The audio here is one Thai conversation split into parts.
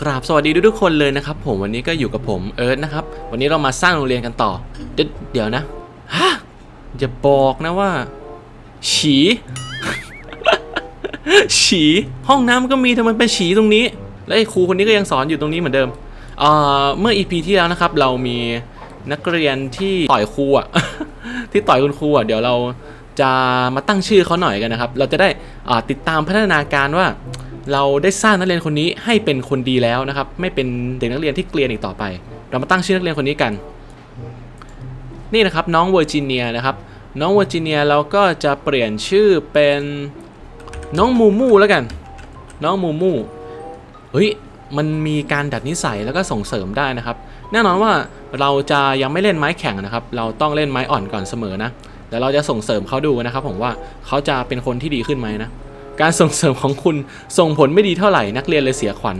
กราบสวัสดีทุกๆคนเลยนะครับผมวันนี้ก็อยู่กับผมเอิร์ธนะครับ วันนี้เรามาสร้างโรงเรียนกันต่อ เดี๋ยวเดี๋ยวนะฮะอย่าบอกนะว่า ฉี ฉี ห้องน้ำก็มีทำไมเป็นฉีตรงนี้ และไอ้ครูคนนี้ก็ยังสอนอยู่ตรงนี้เหมือนเดิมเอ่อเมื่อ EP ที่แล้วนะครับ เรามีนักเรียนที่ต่อยครูอะที่ต่อยคุณครูอะเดี๋ยวเราจะมาตั้งชื่อเขาหน่อยกันนะครับ เราจะได้อ่าติดตามพัฒนาการว่า เราได้สร้างนักเรียนคนนี้ให้เป็นคนดีแล้วนะครับ ไม่เป็นเด็กนักเรียนที่เกลียนอีกต่อไป เรามาตั้งชื่อนักเรียนคนนี้กัน นี่นะครับน้องเวอร์จิเนียนะครับ น้องเวอร์จิเนียเราก็จะเปลี่ยนชื่อเป็นน้องมูมูแล้วกัน น้องมูมูเฮ้ยมันมีการดัดนิสัยแล้วก็ส่งเสริมได้นะครับ แน่นอนว่าเราจะยังไม่เล่นไม้แข็งนะครับ เราต้องเล่นไม้อ่อนก่อนเสมอนะเดี๋ยวเราจะส่งเสริมเขาดูนะครับผมว่าเขาจะเป็นคนที่ดีขึ้นไหมนะ การส่งเสริมของคุณส่งผลไม่ดีเท่าไหร่นักเรียนเลยเสียขวัญ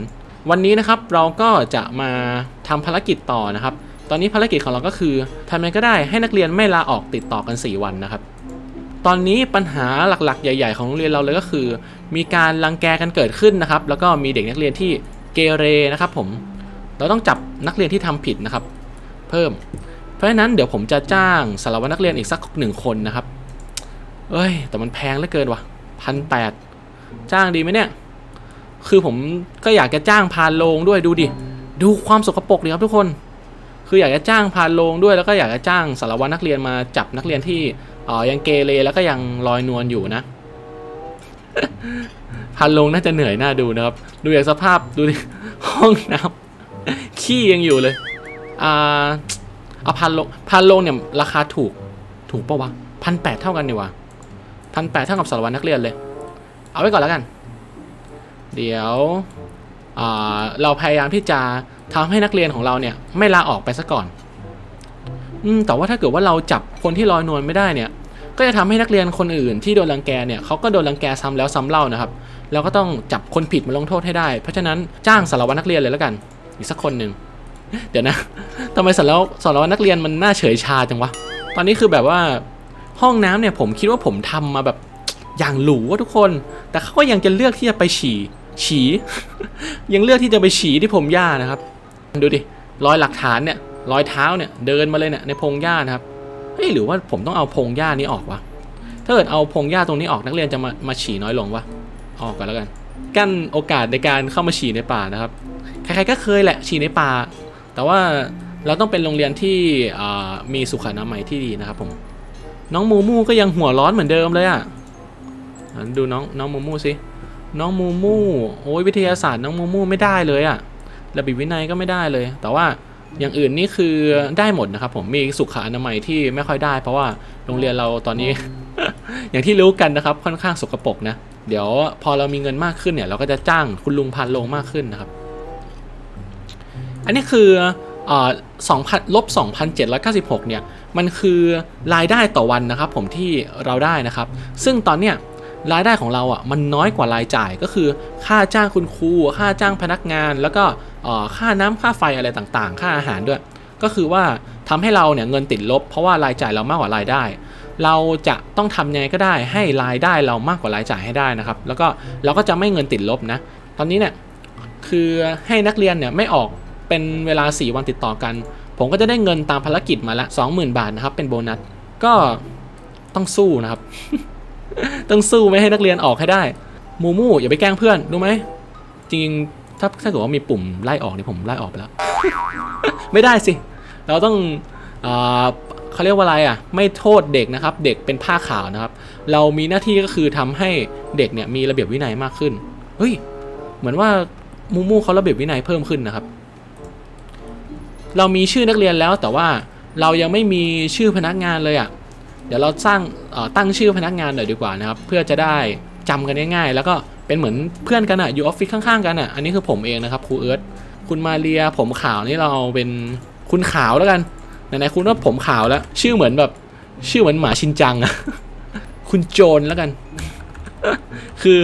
วันนี้นะครับเราก็จะมาทำภารกิจต่อนะครับ ตอนนี้ภารกิจของเราก็คือทำยังไงก็ได้ให้นักเรียนไม่ลาออกติดต่อกัน 4 วันนะครับ ตอนนี้ปัญหาหลักๆ ใหญ่ ๆ ของโรงเรียนเราเลยก็คือ มีการรังแกกันเกิดขึ้นนะครับ แล้วก็มีเด็กนักเรียนที่เกเรนะครับผมเราต้องจับนักเรียนที่ทำผิดนะครับ เพิ่ม เพราะฉะนั้นเดี๋ยวผมจะจ้างสารวัตรนักเรียนอีกสักหนึ่งคนนะครับ เอ้ย แต่มันแพงเหลือเกินว่ะพันแปด จ้างดีไหมเนี่ย คือผมก็อยากจะจ้างพานโลงด้วยดูดิ ดูความสกปรกดิครับทุกคน คืออยากจะจ้างพานโลงด้วยแล้วก็อยากจะจ้างสารวัตรนักเรียนมาจับนักเรียนที่เออยังเกเรแล้วก็ยังลอยนวลอยู่นะพานโลงน่าจะเหนื่อยน่าดูนะครับ ดูอย่างสภาพดูดิห้องน้ำขี้ยังอยู่เลยอ่าเอาพานโลงพานโลงเนี่ยราคาถูกถูกปะวะพันแปดเท่ากันนี่วะพันแปดเท่ากับสารวัตรนักเรียนเลย เอาไว้ก่อนแล้วกัน เดี๋ยวเราพยายามที่จะทำให้นักเรียนของเราเนี่ยไม่ลาออกไปซะก่อนอืมแต่ว่าถ้าเกิดว่าเราจับคนที่ลอยนวลไม่ได้เนี่ย ก็จะทำให้นักเรียนคนอื่นที่โดนรังแกเนี่ยเขาก็โดนรังแกซ้ำแล้วซ้ำเล่านะครับ เราก็ต้องจับคนผิดมาลงโทษให้ได้ เพราะฉะนั้นจ้างสารวัตรนักเรียนเลยแล้วกัน อีกสักคนหนึ่งเดี๋ยวนะทำไมสารวัตรสารวัตรนักเรียนมันน่าเฉยชาจังวะ ตอนนี้คือแบบว่าห้องน้ำเนี่ยผมคิดว่าผมทำมาแบบ อย่างหรูว่าทุกคน แต่เขาก็ยังจะเลือกที่จะไปฉี่ฉี่ยังเลือกที่จะไปฉี่ที่พงหญ้านะครับ ดูดิรอยหลักฐานเนี่ยรอยเท้าเนี่ยเดินมาเลยเนี่ยในพงหญ้านะครับเฮ้ยหรือว่าผมต้องเอาพงหญ้านี้ออกวะถ้าเกิดเอาพงหญ้าตรงนี้ออกนักเรียนจะมามาฉี่น้อยลงวะออกก่อนแล้วกันกั้นโอกาสในการเข้ามาฉี่ในป่านะครับใครๆก็เคยแหละฉี่ในป่า แต่ว่าเราต้องเป็นโรงเรียนที่มีสุขอนามัยที่ดีนะครับผมน้องมูมูก็ยังหัวร้อนเหมือนเดิมเลยอะ่ะ ดูน้องน้องมูมูสิน้องมูมูโอ้ยวิทยาศาสตร์น้องมูมูไม่ได้เลยอะระเบียบวินัยก็ไม่ได้เลย แต่ว่าอย่างอื่นนี่คือได้หมดนะครับผมมีสุขอนามัยที่ไม่ค่อยได้ เพราะว่าโรงเรียนเราตอนนี้ อย่างที่รู้กันนะครับค่อนข้างสกปรกนะ เดี๋ยวพอเรามีเงินมากขึ้นเนี่ย เราก็จะจ้างคุณลุงพันโลงมากขึ้นนะครับ อันนี้คือเอ่อ2,000ลบ2,796เนี่ย มันคือรายได้ต่อวันนะครับผมที่เราได้นะครับ ซึ่งตอนเนี้ย รายได้ของเราอะมันน้อยกว่ารายจ่ายก็คือ ค่าจ้างคุณครูค่าจ้างพนักงาน แล้วก็ค่าน้ำค่าไฟอะไรต่างๆ ค่าอาหารด้วย ก็คือว่าทำให้เราเนี่ยเงินติดลบ เพราะว่ารายจ่ายเรามากกว่ารายได้ เราจะต้องทำยังไงก็ได้ให้รายได้เรามากกว่ารายจ่ายให้ได้นะครับ แล้วก็เราก็จะไม่เงินติดลบนะ ตอนนี้เนี่ยคือให้นักเรียนเนี่ยไม่ออกเป็นเวลา 4 วันติดต่อกัน ผมก็จะได้เงินตามภารกิจมาละ 20,000 บาทนะครับเป็นโบนัส ก็ต้องสู้นะครับ ต้องสู้ไม่ให้นักเรียนออกให้ได้ มูมูอย่าไปแกล้งเพื่อนรู้ไหมจริงถ้าถ้าเกิดว่ามีปุ่มไล่ออกเนี่ยผมไล่ออกไปแล้ว ไม่ได้สิ เราต้องอาเขาเรียกว่าอะไรอะ ไม่โทษเด็กนะครับ เด็กเป็นผ้าขาวนะครับ เรามีหน้าที่ก็คือทำให้เด็กเนี่ยมีระเบียบวินัยมากขึ้นเฮ้ยเหมือนว่ามูมูเขาระเบียบวินัยเพิ่มขึ้นนะครับ เรามีชื่อนักเรียนแล้วแต่ว่าเรายังไม่มีชื่อพนักงานเลยอะ่ะ เดี๋ยวเราสร้างเอ่อตั้งชื่อพนักงานหน่อยดีกว่านะครับเพื่อจะได้จำกันง่ายๆ แล้วก็เป็นเหมือนเพื่อนกันอะ่ะอยู่ออฟฟิศข้างๆกันอะ่ะอันนี้คือผมเองนะครับครูเอิร์ธคุณมาเรียผมขาวนี่เราเอาเป็นคุณขาวแล้วกันไหนๆคุณว่าผมขาวแล้ว ชื่อเหมือนแบบชื่อเหมือนหมาชินจังอะคุณโจนแล้วกัน คือ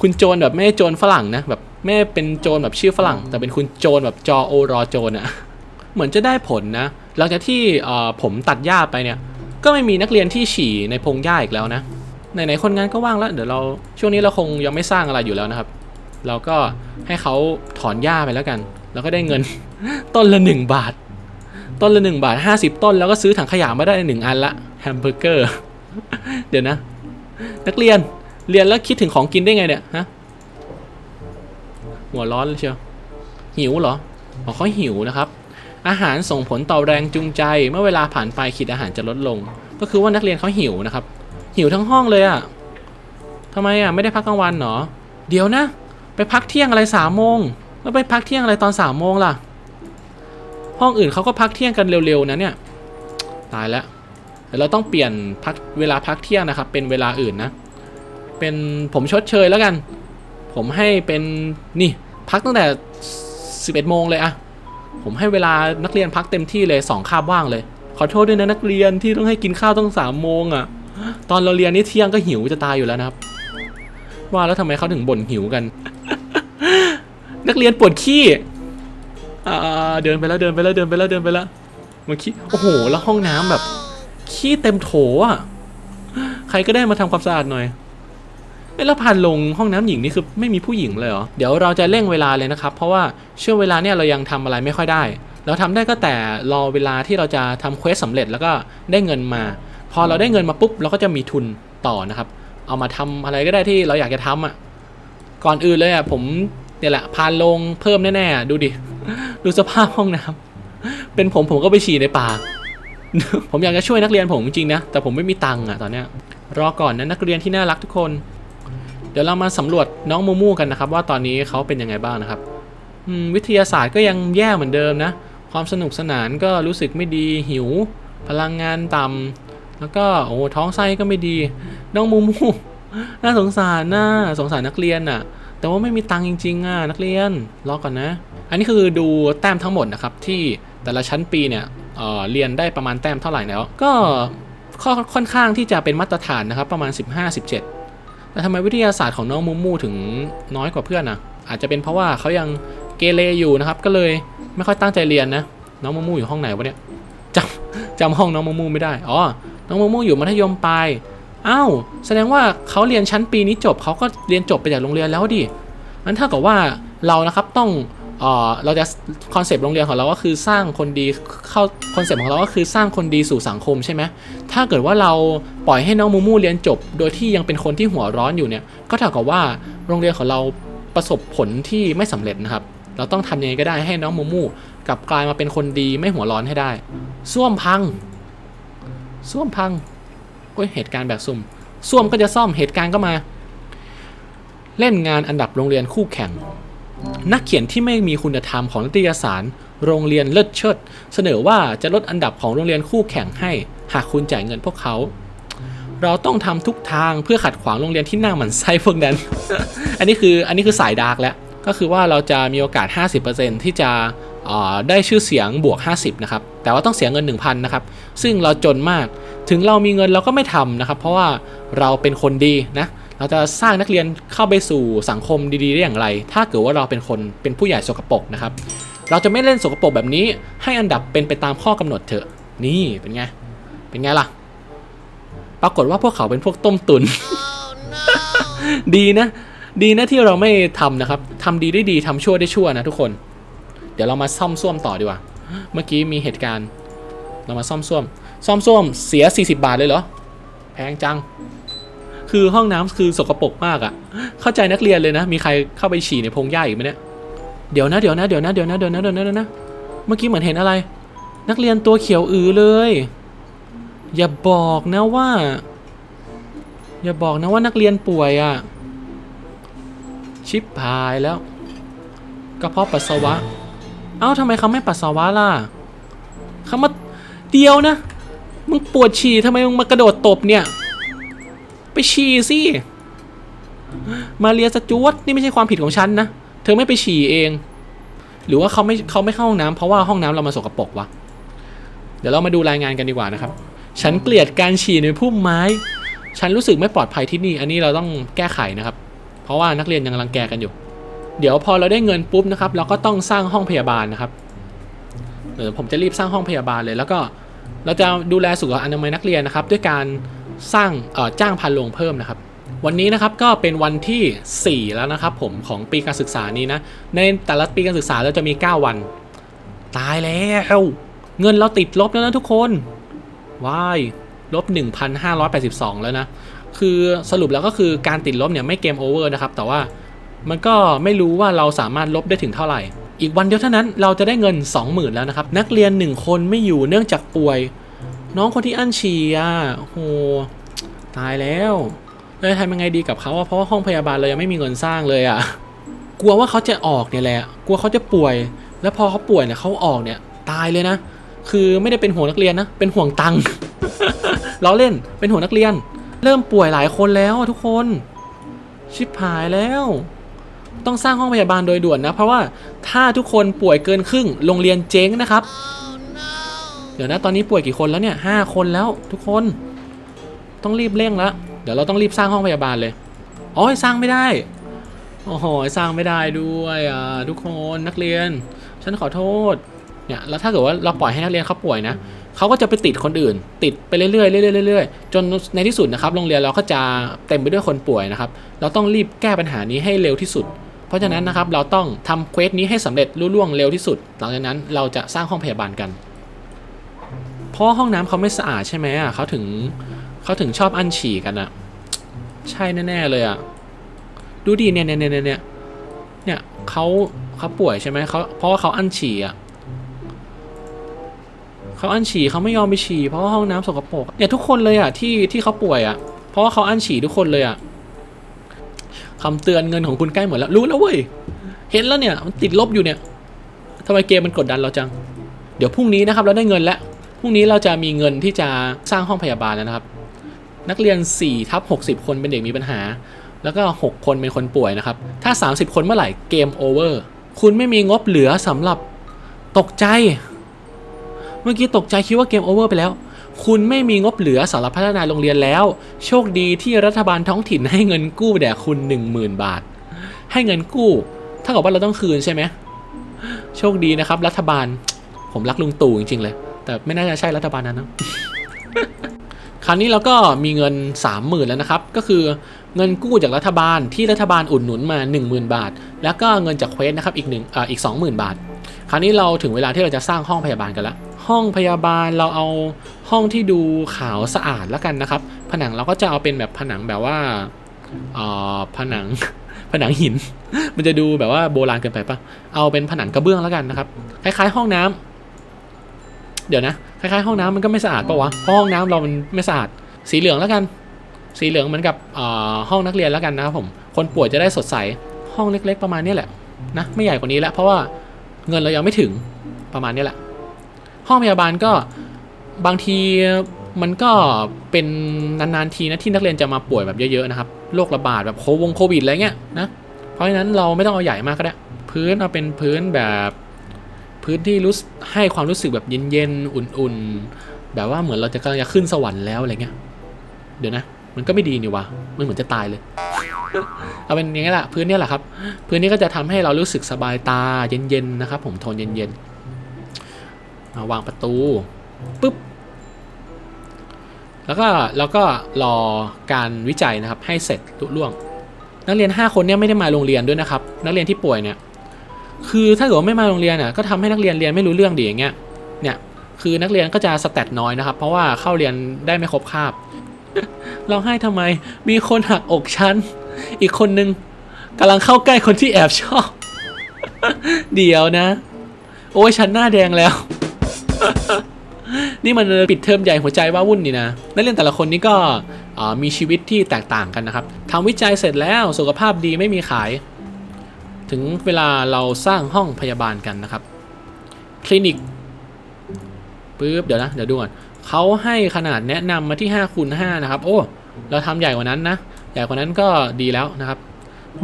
คุณโจนแบบไม่ใช่โจรฝรั่งนะแบบไม่ได้เป็นโจรแบบชื่อฝรั่ง แต่เป็นคุณโจนแบบจอโอรอโจนอะเหมือนจะได้ผลนะหลังจากที่เอ่อผมตัดหญ้าไปเนี่ย ก็ไม่มีนักเรียนที่ฉี่ในพงหญ้าอีกแล้วนะไหนๆคนงานก็ว่างแล้ว เดี๋ยวเราช่วงนี้เราคงยังไม่สร้างอะไรอยู่แล้วนะครับ เราก็ให้เขาถอนหญ้าไปแล้วกัน แล้วก็ได้เงิน ต้นละ 1 บาท ต้นละ 1 บาท 50 ต้น แล้วก็ซื้อถังขยะมาได้ 1 อันละแฮมเบอร์เกอร์ เดี๋ยวนะ นักเรียนเรียนแล้วคิดถึงของกินได้ไงเนี่ยฮะหัวร้อนเลยเชียวหิวเหรออ๋อเขาหิวนะครับ อาหารส่งผลต่อแรงจูงใจ เมื่อเวลาผ่านไปขีดอาหารจะลดลง ก็คือว่านักเรียนเขาหิวนะครับ หิวทั้งห้องเลยอะทำไมอะไม่ได้พักกลางวันเหรอเดี๋ยวนะ ไปพักเที่ยงอะไรสามโมงแล้วไปพักเที่ยงอะไรตอนสามโมงล่ะ ห้องอื่นเขาก็พักเที่ยงกันเร็วๆนะเนี่ยตายแล้วเดี๋ยวเราต้องเปลี่ยนพักเวลาพักเที่ยงนะครับ เป็นเวลาอื่นนะ เป็นผมชดเชยแล้วกัน ผมให้เป็นนี่พักตั้งแต่ 11โมงเลยอะ ผมให้เวลานักเรียนพักเต็มที่เลยสองคาบว่างเลย ขอโทษด้วยนะนักเรียนที่ต้องให้กินข้าวต้องสามโมงอะ่ะ ตอนเราเรียนนี่เที่ยงก็หิวจะตายอยู่แล้วนะครับ ว่าแล้วทำไมเขาถึงบ่นหิวกัน นักเรียนปวดขี้อ่าเดินไปแล้วเดินไปแล้วเดินไปแล้วเดินไปแล้วมันขี้โอ้โห แล้วห้องน้ำแบบขี้เต็มโถอะ ใครก็ได้มาทำความสะอาดหน่อย เอ้แล้วผ่านลงห้องน้ำหญิงนี่คือไม่มีผู้หญิงเลยเหรอ เดี๋ยวเราจะเร่งเวลาเลยนะครับ เพราะว่าช่วงเวลาเนี่ยเรายังทำอะไรไม่ค่อยได้ เราทำได้ก็แต่รอเวลาที่เราจะทำเควสสำเร็จแล้วก็ได้เงินมา พอเราได้เงินมาปุ๊บเราก็จะมีทุนต่อนะครับ เอามาทำอะไรก็ได้ที่เราอยากจะทำอะ ก่อนอื่นเลยอะผมเนี่ยแหละพานลงเพิ่มแน่ๆดูดิ ดูสภาพห้องน้ำเป็นผมผมก็ไปฉี่ในป่าผมอยากจะช่วยนักเรียนผมจริงๆนะ แต่ผมไม่มีตังค์อะตอนเนี้ย รอก่อนนะนักเรียนที่น่ารักทุกคน เดี๋ยวเรามาสำรวจน้องมูมูกันนะครับ ว่าตอนนี้เขาเป็นยังไงบ้างนะครับวิทยาศาสตร์ก็ยังแย่เหมือนเดิมนะ ความสนุกสนานก็รู้สึกไม่ดีหิว พลังงานต่ำแล้วก็โอ้ท้องไส้ก็ไม่ดี น้องมูมู น่าสงสารน่าสงสารนักเรียนน่ะ แต่ว่าไม่มีตังค์จริงๆอะนักเรียนรอก่อนนะ อันนี้คือดูแต้มทั้งหมดนะครับที่แต่ละชั้นปีเนี่ยเเรียนได้ประมาณแต้มเท่าไหร่แล้ว ก็ค่อค่อนข้างที่จะเป็นมาตรฐานนะครับประมาณ 15-17 แต่ทำไมวิทยาศาสตร์ของน้องมูมูถึงน้อยกว่าเพื่อนอะอาจจะเป็นเพราะว่าเขายังเกเรอยู่นะครับ ก็เลยไม่ค่อยตั้งใจเรียนนะ น้องมูมูอยู่ห้องไหนวะเนี่ยจำจำห้องน้องมูมูไม่ได้ อ๋อ น้องมูมูอยู่มัธยมปลาย อ้าว แสดงว่าเขาเรียนชั้นปีนี้จบเขาก็เรียนจบไปจากโรงเรียนแล้วดิงั้นเท่ากับว่าเรานะครับต้อง เราจะคอนเซปต์โรงเรียนของเราก็คือสร้างคนดีเข้าคอนเซปต์ของเราก็คือสร้างคนดีสู่สังคมใช่ไหมถ้าเกิดว่าเราปล่อยให้น้องมูมูเรียนจบ โดยที่ยังเป็นคนที่หัวร้อนอยู่เนี่ยก็เท่ากับว่าโรงเรียนของเราประสบผลที่ไม่สำเร็จนะครับ เราต้องทำยังไงก็ได้ให้น้องมูมูกลับกลายมาเป็นคนดีไม่หัวร้อนให้ได้ส้วมพังส้วมพังโอ้ยเหตุการณ์แบบซุ่มส้วมก็จะซ่อมเหตุการณ์ก็มา เล่นงานอันดับโรงเรียนคู่แข่ง นักเขียนที่ไม่มีคุณธรรมของนิตยสาร โรงเรียนเลิศเชิด เสนอว่าจะลดอันดับของโรงเรียนคู่แข่งให้ หากคุณจ่ายเงินพวกเขา เราต้องทำทุกทางเพื่อขัดขวางโรงเรียนที่หน้าหมันไส้พวกนั้น อันนี้คืออันนี้คือสายดาร์กแล้ว ก็คือว่าเราจะมีโอกาส 50%ที่จะได้ชื่อเสียงบวก 50 นะครับ แต่ว่าต้องเสียเงิน 1,000 นะครับ ซึ่งเราจนมาก ถึงเรามีเงินเราก็ไม่ทำนะครับ เพราะว่าเราเป็นคนดีนะ เราจะสร้างนักเรียนเข้าไปสู่สังคมดีๆได้อย่างไร ถ้าเกิดว่าเราเป็นคนเป็นผู้ใหญ่สกปรกนะครับ เราจะไม่เล่นสกปรกแบบนี้ให้อันดับเป็นไปตามข้อกำหนดเถอะ นี่เป็นไง เป็นไงล่ะ ปรากฏว่าพวกเขาเป็นพวกต้มตุน ดีนะ ดีนะที่เราไม่ทำนะครับทำดีได้ดีทำชั่วได้ชั่วนะทุกคน เดี๋ยวเรามาซ่อมส้วมต่อดีกว่า เมื่อกี้มีเหตุการณ์ เรามาซ่อมส้วม ซ่อมส้วมเสีย 40 บาทเลยเหรอ แพงจัง คือห้องน้ำคือสกปรกมากอะ่ะ เข้าใจนักเรียนเลยนะ มีใครเข้าไปฉี่ในพงหญ้าอีกไหมเนี่ย เดี๋ยวนะเดี๋ยวนะเดี๋ยวนะเดี๋ยวนะเดี๋ยวนะเดี๋ยวนะเดี๋ยวนะ เมื่อกี้เหมือนเห็นอะไร นักเรียนตัวเขียวอือเลย อย่าบอกนะว่า อย่าบอกนะว่านักเรียนป่วยอะ่ะ ชิปหายแล้วกระเพาะปัสสาวะ เอ้าทำไมเขาไม่ปัสสาวะล่ะเขามาเดียวนะ มึงปวดฉี่ทำไมมึงมากระโดดตบเนี่ย ไปฉี่สิมาเรียสจวตนี่ไม่ใช่ความผิดของฉันนะ เธอไม่ไปฉี่เอง หรือว่าเขาไม่เขาไม่เข้าห้องน้ำเพราะว่าห้องน้ำเรามาสกปรกวะเดี๋ยวเรามาดูรายงานกันดีกว่านะครับ ฉันเกลียดการฉี่ในพุ่มไม้ ฉันรู้สึกไม่ปลอดภัยที่นี่ อันนี้เราต้องแก้ไขนะครับ เพราะว่านักเรียนยังรังแกกันอยู่ เดี๋ยวพอเราได้เงินปุ๊บนะครับ เราก็ต้องสร้างห้องพยาบาลนะครับเดี๋ยวผมจะรีบสร้างห้องพยาบาลเลย แล้วก็เราจะดูแลสุขอนามัยนักเรียนนะครับ ด้วยการ สร้างจ้างพันโรงเพิ่มนะครับ วันนี้นะครับก็เป็นวันที่ 4 แล้วนะครับผมของปีการศึกษานี้นะ ในแต่ละปีการศึกษาเราจะมี 9 วัน ตายแล้วเงินเราติดลบแล้วนะทุกคนว้ายลบ 1,582 แล้วนะ คือสรุปแล้วก็คือการติดลบเนี่ยไม่เกมโอเวอร์นะครับ แต่ว่ามันก็ไม่รู้ว่าเราสามารถลบได้ถึงเท่าไหร่ อีกวันเดียวเท่านั้นเราจะได้เงิน 20,000 แล้วนะครับ นักเรียน 1 คนไม่อยู่เนื่องจากป่วย น้องคนที่อั้นฉี่อะโหตายแล้วเราจะทำยังไงดีกับเขาอะเพราะว่าห้องพยาบาลเรายังไม่มีเงินสร้างเลยอะ กลัวว่าเขาจะออกเนี่ยแหละ กลัวเขาจะป่วย แล้วพอเขาป่วยเนี่ยเขาออกเนี่ย ตายเลยนะ คือไม่ได้เป็นห่วงนักเรียนนะ เป็นห่วงตังค์เราเล่น เป็นห่วงนักเรียน เริ่มป่วยหลายคนแล้วทุกคน ชิบหายแล้ว ต้องสร้างห้องพยาบาลโดยด่วนนะ เพราะว่าถ้าทุกคนป่วยเกินครึ่ง โรงเรียนเจ๊งนะครับ เดี๋ยวนะตอนนี้ป่วยกี่คนแล้วเนี่ยห้าคนแล้วทุกคน ต้องรีบเร่งแล้วเดี๋ยวเราต้องรีบสร้างห้องพยาบาลเลยอ๋อสร้างไม่ได้โอ้โหสร้างไม่ได้ด้วยอะทุกคนนักเรียน ฉันขอโทษเนี่ยแล้วถ้าเกิดว่าเราปล่อยให้นักเรียนเขาป่วยนะเขาก็จะไปติดคนอื่น ติดไปเรื่อยๆเรื่อยๆเรื่อยๆจนในที่สุดนะครับโรงเรียนเราก็จะเต็มไปด้วยคนป่วยนะครับ เราต้องรีบแก้ปัญหานี้ให้เร็วที่สุด เพราะฉะนั้นนะครับเราต้องทำเควสนี้ให้สำเร็จรุ่ล่วงเร็วที่สุด หลังจากนั้นเราจะสร้างห้องพยาบาลกัน เพราะห้องน้ำเขาไม่สะอาดใช่ไหมอะเขาถึงเขาถึงชอบอั้นฉี่กันอะ ใช่แน่ๆเลยอะ ดูดิเนี่ยเนี่ยเนี่ยเนี่ยเนี่ยเนี่ยเขาเขาป่วยใช่ไหมเขาเพราะว่าเขาอั้นฉี่อะเขาอั้นฉี่เขาไม่ยอมไปฉี่เพราะว่าห้องน้ำสกปรกเนี่ยทุกคนเลยอะที่ที่เขาป่วยอะ เพราะว่าเขาอั้นฉี่ทุกคนเลยอะคำเตือนเงินของคุณใกล้หมดแล้วรู้แล้วเว้ยเห็นแล้วเนี่ยมันติดลบอยู่เนี่ยทำไมเกมมันกดดันเราจัง เดี๋ยวพรุ่งนี้นะครับเราได้เงินแล้ว รุ่งนี้เราจะมีเงินที่จะสร้างห้องพยาบาลแล้วนะครับ นักเรียน4ทับ60 คนเป็นเด็กมีปัญหา แล้วก็ 6 คนเป็นคนป่วยนะครับ ถ้า 30 คนเมื่อไหร่เกมโอเวอร์คุณไม่มีงบเหลือสำหรับตกใจ เมื่อกี้ตกใจคิดว่าเกมโอเวอร์ไปแล้ว คุณไม่มีงบเหลือสำหรับพัฒนาโรงเรียนแล้ว โชคดีที่รัฐบาลท้องถิ่นให้เงินกู้แด่คุณ 10,000 บาท ให้เงินกู้ถ้ากับว่าเราต้องคืนใช่ไหมโชคดีนะครับ รัฐบาลผมรักลุงตู่จริงๆเลย แต่ไม่น่าจะใช่รัฐบาลนั้นนะคราวนี้เราก็มีเงิน 30,000 แล้วนะครับ ก็คือเงินกู้จากรัฐบาลที่รัฐบาลอุดหนุนมา 10,000 บาท แล้วก็เงินจากเควสนะครับอีกหนึ่งอ่าอีก 20,000 บาท คราวนี้เราถึงเวลาที่เราจะสร้างห้องพยาบาลกันแล้วห้องพยาบาลเราเอาห้องที่ดูขาวสะอาดแล้วกันนะครับ ผนังเราก็จะเอาเป็นแบบผนังแบบว่าเอ่อผนังผนังหิน มันจะดูแบบว่าโบราณเกินไปปะเอาเป็นผนังกระเบื้องแล้วกันนะครับคล้ายๆ ห้องน้ำ เดี๋ยวนะคล้ายๆห้องน้ำมันก็ไม่สะอาดปะวะเพราะห้องน้ำเรามันไม่สะอาด สีเหลืองแล้วกัน สีเหลืองเหมือนกับห้องนักเรียนแล้วกันนะครับผมคนป่วยจะได้สดใสห้องเล็ก ๆ ประมาณนี้แหละนะไม่ใหญ่กว่านี้แล้วเพราะว่าเงินเรายังไม่ถึงประมาณนี้แหละ ห้องพยาบาลก็บางทีมันก็เป็นนานๆทีนะที่นักเรียนจะมาป่วยแบบเยอะๆนะครับโรคระบาดแบบโควงโควิดอะไรเงี้ยนะเพราะฉะนั้นเราไม่ต้องเอาใหญ่มากก็ได้ พื้นเอาเป็นพื้นแบบ พื้นที่รู้สึกให้ความรู้สึกแบบเย็นๆอุ่นๆ แบบว่าเหมือนเราจะกำลังจะขึ้นสวรรค์แล้วอะไรเงี้ย เดี๋ยวนะ มันก็ไม่ดีนี่วะมันเหมือนจะตายเลย เอาเป็นอย่างนี้แหละพื้นนี้แหละครับ พื้นนี้ก็จะทำให้เรารู้สึกสบายตาเย็นๆนะครับ ผมโทนเย็นๆมาวางประตูปุ๊บแล้วก็แล้วก็รอการวิจัยนะครับให้เสร็จลุล่วง นักเรียน 5 คนเนี่ยไม่ได้มาโรงเรียนด้วยนะครับ นักเรียนที่ป่วยเนี่ย คือถ้าเกิดว่าไม่มาโรงเรียนอะก็ทำให้นักเรียนเรียนไม่รู้เรื่องดีอย่างเงี้ยเนี่ยคือนักเรียนก็จะสแตทน้อยนะครับ เพราะว่าเข้าเรียนได้ไม่ครบคาบร้องไห้ทำไมมีคนหักอกฉันอีกคนนึงกำลังเข้าใกล้คนที่แอบชอบ เดี๋ยวนะ โอ้ยฉันหน้าแดงแล้ว นี่มันปิดเทอมใหญ่หัวใจว่าวุ่นนี่นะนักเรียนแต่ละคนนี่ก็มีชีวิตที่แตกต่างกันนะครับทำวิจัยเสร็จแล้วสุขภาพดีไม่มีขาย ถึงเวลาเราสร้างห้องพยาบาลกันนะครับ คลินิกปึ๊บเดี๋ยวนะ เดี๋ยวดูก่อนเขาให้ขนาดแนะนำมาที่5คูณ5นะครับ โอ้ เราทำใหญ่กว่านั้นนะ ใหญ่กว่านั้นก็ดีแล้วนะครับ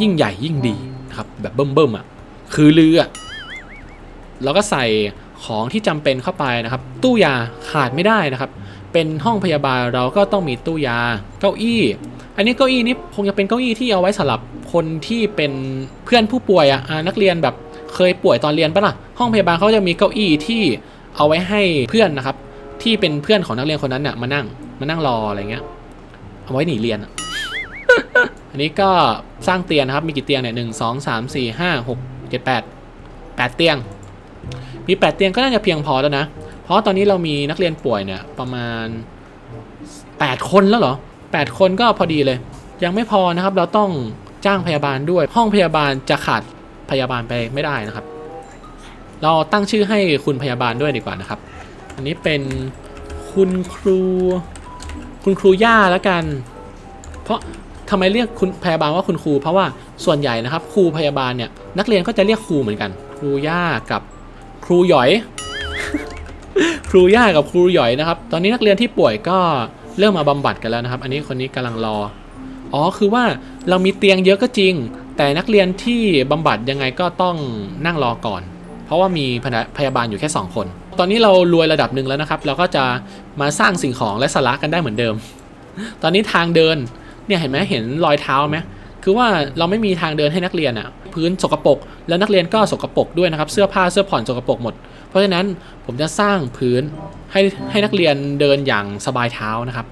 ยิ่งใหญ่ยิ่งดีนะครับ แบบเบิ่มๆอะ คือลืออะเราก็ใส่ของที่จำเป็นเข้าไปนะครับ ตู้ยาขาดไม่ได้นะครับ เป็นห้องพยาบาลเราก็ต้องมีตู้ยา เก้าอี้ อันนี้เก้าอี้นี้คงจะเป็นเก้าอี้ที่เอาไว้สำหรับคนที่เป็นเพื่อนผู้ป่วยอะอะนักเรียนแบบเคยป่วยตอนเรียนปะล่ะห้องพยาบาลเขาจะมีเก้าอี้ที่เอาไว้ให้เพื่อนนะครับ ที่เป็นเพื่อนของนักเรียนคนนั้นเนี่ยมานั่งมานั่งรออะไรเงี้ยเอาไว้หนีเรียนอะอันนี้ก็สร้างเตียงนะครับมีกี่เตียงเนี่ยหนึ่งสองสามสี่ห้าหกเจ็ดแปดแปดเตียง มีแปดเตียงก็น่าจะเพียงพอแล้วนะ เพราะตอนนี้เรามีนักเรียนป่วยเนี่ยประมาณแปดคนแล้วเหรอ แปดคนก็พอดีเลย ยังไม่พอนะครับ เราต้องจ้างพยาบาลด้วย ห้องพยาบาลจะขาดพยาบาลไปไม่ได้นะครับ เราตั้งชื่อให้คุณพยาบาลด้วยดีกว่านะครับ อันนี้เป็นคุณครู คุณครูย่าแล้วกัน เพราะทำไมเรียกคุณพยาบาลว่าคุณครู เพราะว่าส่วนใหญ่นะครับ ครูพยาบาลเนี่ยนักเรียนก็จะเรียกครูเหมือนกัน ครูย่ากับครูหยอย ครูย่ากับครูหยอยนะครับ ตอนนี้นักเรียนที่ป่วยก็ เริ่มมาบำบัดกันแล้วนะครับ อันนี้คนนี้กำลังรอ อ๋อคือว่าเรามีเตียงเยอะก็จริง แต่นักเรียนที่บำบัดยังไงก็ต้องนั่งรอก่อน เพราะว่ามีพพยาบาลอยู่แค่ 2 คน ตอนนี้เรารวยระดับหนึ่งแล้วนะครับ เราก็จะมาสร้างสิ่งของและสาระกันได้เหมือนเดิม ตอนนี้ทางเดินเนี่ยเห็นไหมเห็นรอยเท้าไหม คือว่าเราไม่มีทางเดินให้นักเรียนอะพื้นสกปรกแล้วนักเรียนก็สกปรกด้วยนะครับ เสื้อผ้าเสื้อผ่อนสกปรกหมด เพราะฉะนั้นผมจะสร้างพื้นให้ให้นักเรียนเดินอย่างสบายเท้านะครับ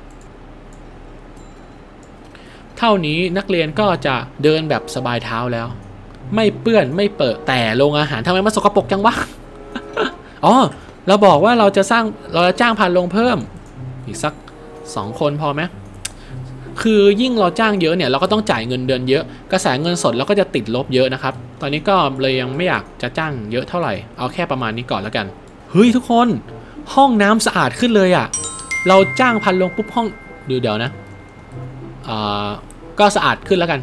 เท่านี้นักเรียนก็จะเดินแบบสบายเท้าแล้ว ไม่เปื้อนไม่เปิดแต่โรงอาหารทำไมมันสกปรกจังวะอ๋อเราบอกว่าเราจะสร้างเราจะจ้างพานโรงเพิ่ม อีกสักสองคนพอไหม คือยิ่งเราจ้างเยอะเนี่ยเราก็ต้องจ่ายเงินเดือนเยอะ กระแสเงินสดเราก็จะติดลบเยอะนะครับ ตอนนี้ก็เลยยังไม่อยากจะจ้างเยอะเท่าไหร่ เอาแค่ประมาณนี้ก่อนแล้วกัน เฮ้ยทุกคน ห้องน้ำสะอาดขึ้นเลยอะ่ะ เราจ้างพันโรงปุ๊บห้องเดี๋ยวเดี๋ยวนะ อ่า ก็สะอาดขึ้นแล้วกัน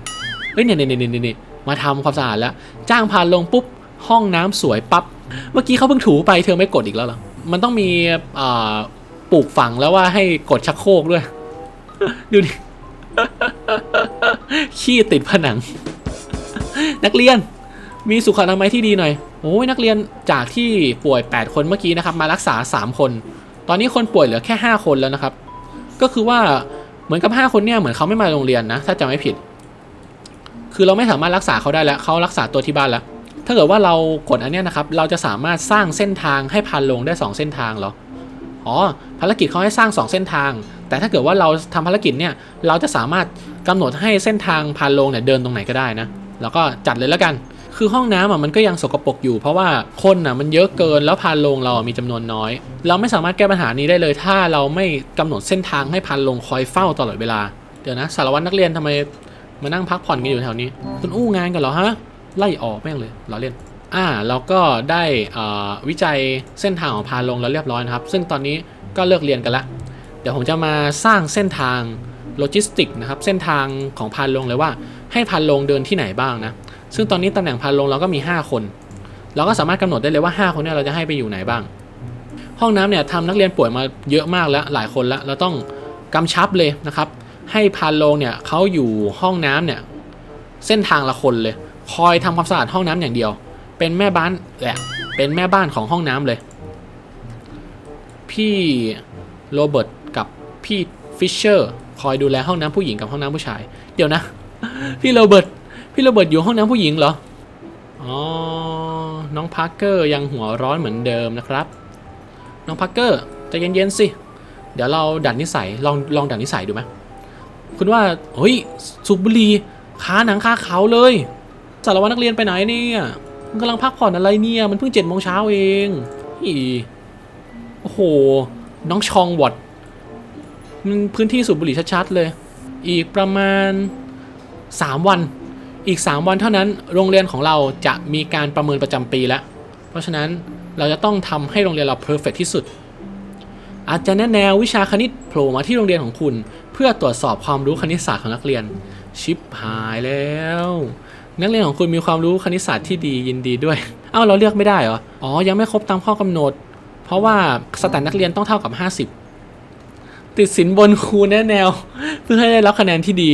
เฮ้ยเนี่ยเนี่ยเนี่ยเนี่ยมาทำความสะอาดแล้ว จ้างพานลงปุ๊บห้องน้ำสวยปับ๊บ เมื่อกี้เขาเพิ่งถูไปเธอไม่กดอีกแล้วหรอ มันต้องมีอ่าปลูกฝังแล้วว่าให้กดชักโครกด้วย ดูดิ ขี้ติดผนัง นักเรียนมีสุขอนามัยที่ดีหน่อยโอ้ยนักเรียนจากที่ป่วย 8 คนเมื่อกี้นะครับมารักษา 3 คน ตอนนี้คนป่วยเหลือแค่ 5 คนแล้วนะครับ ก็คือว่าเหมือนกับ 5 คนเนี่ยเหมือนเขาไม่มาโรงเรียนนะ ถ้าจำไม่ผิด คือเราไม่สามารถรักษาเขาได้แล้วเขารักษาตัวที่บ้านแล้วถ้าเกิดว่าเรากดอันเนี้ยนะครับ เราจะสามารถสร้างเส้นทางให้พันลงได้ 2 เส้นทางเหรอ อ๋อภารกิจเขาให้สร้าง 2 เส้นทาง แต่ถ้าเกิดว่าเราทำภารกิจเนี่ยเราจะสามารถกำหนดให้เส้นทางพันลงเนี่ยเดินตรงไหนก็ได้นะแล้วก็จัดเลยแล้วกัน คือห้องน้ำอะมันก็ยังสกปรกอยู่ เพราะว่าคนอะมันเยอะเกินแล้วพานลงเราอะมีจำนวนน้อย เราไม่สามารถแก้ปัญหานี้ได้เลย ถ้าเราไม่กำหนดเส้นทางให้พานลงคอยเฝ้าตลอดเวลาเดี๋ยวนะสารวัตรนักเรียนทำไมมานั่งพักผ่อนกันอยู่แถวนี้ คุณอู้งานกันเหรอฮะไล่ออกแม่งเลยเราเล่น อ่าเราก็ได้อ่าวิจัยเส้นทางของพาลงแล้วเรียบร้อยนะครับ ซึ่งตอนนี้ก็เลิกเรียนกันละเดี๋ยวผมจะมาสร้างเส้นทางโลจิสติกนะครับ เส้นทางของพาลงเลยว่าให้พาลงเดินที่ไหนบ้างนะ ซึ่งตอนนี้ตำแหน่งพาลงเราก็มี 5 คน เราก็สามารถกำหนดได้เลยว่า 5 คนนี้เราจะให้ไปอยู่ไหนบ้าง ห้องน้ำเนี่ยทำนักเรียนป่วยมาเยอะมากแล้วหลายคนแล้ว เราต้องกำชับเลยนะครับ ให้พานลงเนี่ยเขาอยู่ห้องน้ำเนี่ยเส้นทางละคนเลย คอยทำความสะอาดห้องน้ำอย่างเดียว เป็นแม่บ้านแหละเป็นแม่บ้านของห้องน้ำเลย พี่โรเบิร์ตกับพี่ฟิชเชอร์คอยดูแลห้องน้ำผู้หญิงกับห้องน้ำผู้ชาย เดี๋ยวนะ พี่โรเบิร์ตพี่โรเบิร์ตอยู่ห้องน้ำผู้หญิงเหรออ๋อน้องพาร์เกอร์ยังหัวร้อนเหมือนเดิมนะครับ น้องพาร์เกอร์ใจเย็นๆสิ เดี๋ยวเราดัดนิสัยลองลองดัดนิสัยดูไหมคุณว่าเฮ้ยสูบบุหรี่ค้าหนังคาเขาเลยสารวัตรนักเรียนไปไหนเนี่ย มันกำลังพักผ่อนอะไรเนี่ย มันเพิ่งเจ็ดโมงเช้าเองอีโอ้โห น้องชองวอดมันพื้นที่สูบบุหรี่ชัดๆเลย อีกประมาณ 3 วัน อีก 3 วันเท่านั้น โรงเรียนของเราจะมีการประเมินประจำปีแล้ว เพราะฉะนั้นเราจะต้องทำให้โรงเรียนเราเพอร์เฟกที่สุด อาจจะแนะแนววิชาคณิตโผล่มาที่โรงเรียนของคุณ เพื่อตรวจสอบความรู้คณิตศาสตร์ของนักเรียน ชิปหายแล้ว นักเรียนของคุณมีความรู้คณิตศาสตร์ที่ดียินดีด้วย เอ้าเราเลือกไม่ได้เหรอ อ๋อ ยังไม่ครบตามข้อกำหนด เพราะว่าสแตนนักเรียนต้องเท่ากับ 50 ติดสินบนครูแนะแนว เพื่อให้ได้รับคะแนนที่ดี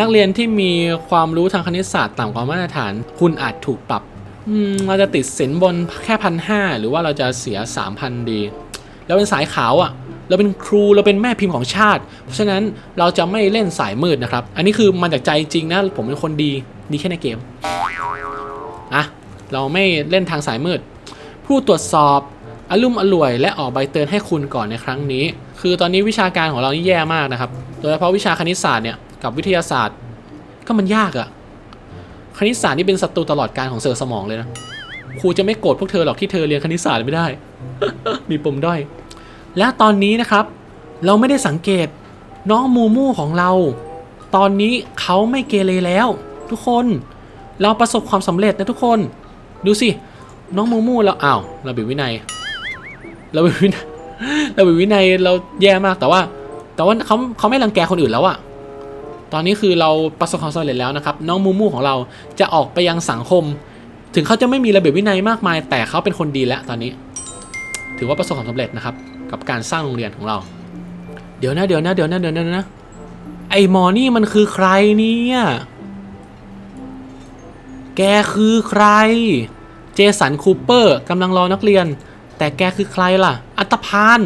นักเรียนที่มีความรู้ทางคณิตศาสตร์ต่ำกว่ามาตรฐาน คุณอาจถูกปรับเราจะติดสินบนแค่พันห้าหรือว่าเราจะเสีย3,000ดีเราเป็นสายขาวอะ่ะ เราเป็นครูเราเป็นแม่พิมพ์ของชาติ เพราะฉะนั้นเราจะไม่เล่นสายมืดนะครับ อันนี้คือมาจากใจจริงนะ ผมเป็นคนดีดีแค่ในเกมอะเราไม่เล่นทางสายมืด ผู้ตรวจสอบอลุ่มอล่วย และออกใบเตือนให้คุณก่อนในครั้งนี้ คือตอนนี้วิชาการของเรานี่แย่มากนะครับ โดยเฉพาะวิชาคณิตศาสตร์เนี่ยกับวิทยาศาสตร์ ก็มันยากอะคณิตศาสตร์นี่เป็นศัตรูตลอดการของเซลล์สมองเลยนะครูจะไม่โกรธพวกเธอหรอกที่เธอเรียนคณิตศาสตร์ไม่ได้ มีปมด้อย และตอนนี้นะครับ เราไม่ได้สังเกตน้องมูมูของเรา ตอนนี้เขาไม่เกเรแล้ว ทุกคนเราประสบความสำเร็จนะทุกคน ดูสิ น้องมูมูเราอ้าวเราบิวินัยเราบิวินัยเราบิวินัยเราแย่มากแต่ว่า แต่ว่าเขาเขาไม่รังแกคนอื่นแล้วอะตอนนี้คือเราประสบความสำเร็จแล้วนะครับ น้องมูมูของเราจะออกไปยังสังคม ถึงเขาจะไม่มีระเบียบวินัยมากมาย แต่เขาเป็นคนดีแล้วตอนนี้ ถือว่าประสบความสำเร็จนะครับ กับการสร้างโรงเรียนของเราเดี๋ยวนะเดี๋ยวนะเดี๋ยวนะเดี๋ยวนะเดี๋ยวนะ ไอหมอนี่มันคือใครเนี่ย แกคือใคร เจสันคูเปอร์กำลังรอนักเรียน แต่แกคือใครล่ะ อัตพาน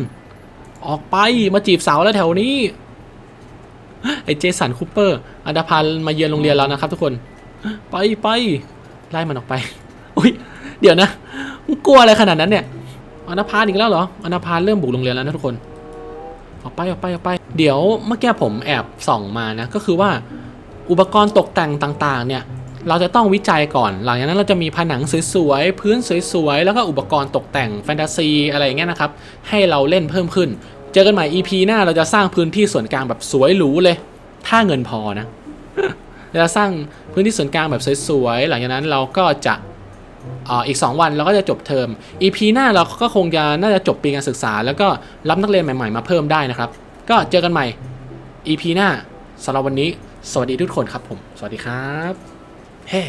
ออกไปมาจีบสาวแล้วแถวนี้ ไอเจสันคูเปอร์ อัตพานมาเยือนโรงเรียนแล้วนะครับทุกคน ไปไปไล่มันออกไป อุ้ยเดี๋ยวนะกลัวอะไรขนาดนั้นเนี่ย อนธพาลอีกแล้วเหรออนธพาลเริ่มบุกโรงเรียนแล้วนะทุกคน ออกไปออกไปออกไป เดี๋ยวเมื่อกี้ผมแอบส่องมานะ ก็คือว่าอุปกรณ์ตกแต่งต่างๆ เนี่ย เราจะต้องวิจัยก่อน หลังจากนั้นเราจะมีผนังสวยๆ พื้นสวยๆ แล้วก็อุปกรณ์ตกแต่งแฟนตาซีอะไรอย่างเงี้ยนะครับ ให้เราเล่นเพิ่มขึ้น เจอกันใหม่ EP หน้าเราจะสร้างพื้นที่ส่วนกลางแบบสวยหรูเลย ถ้าเงินพอนะเราจะสร้างพื้นที่ส่วนกลางแบบสวยๆ หลังจากนั้นเราก็จะ อีก 2 วันเราก็จะจบเทอม EP หน้าเราก็คงจะน่าจะจบปีการศึกษา แล้วก็รับนักเรียนใหม่ๆมาเพิ่มได้นะครับ ก็เจอกันใหม่ EP หน้าสำหรับวันนี้ สวัสดีทุกคนครับผม สวัสดีครับ เฮ้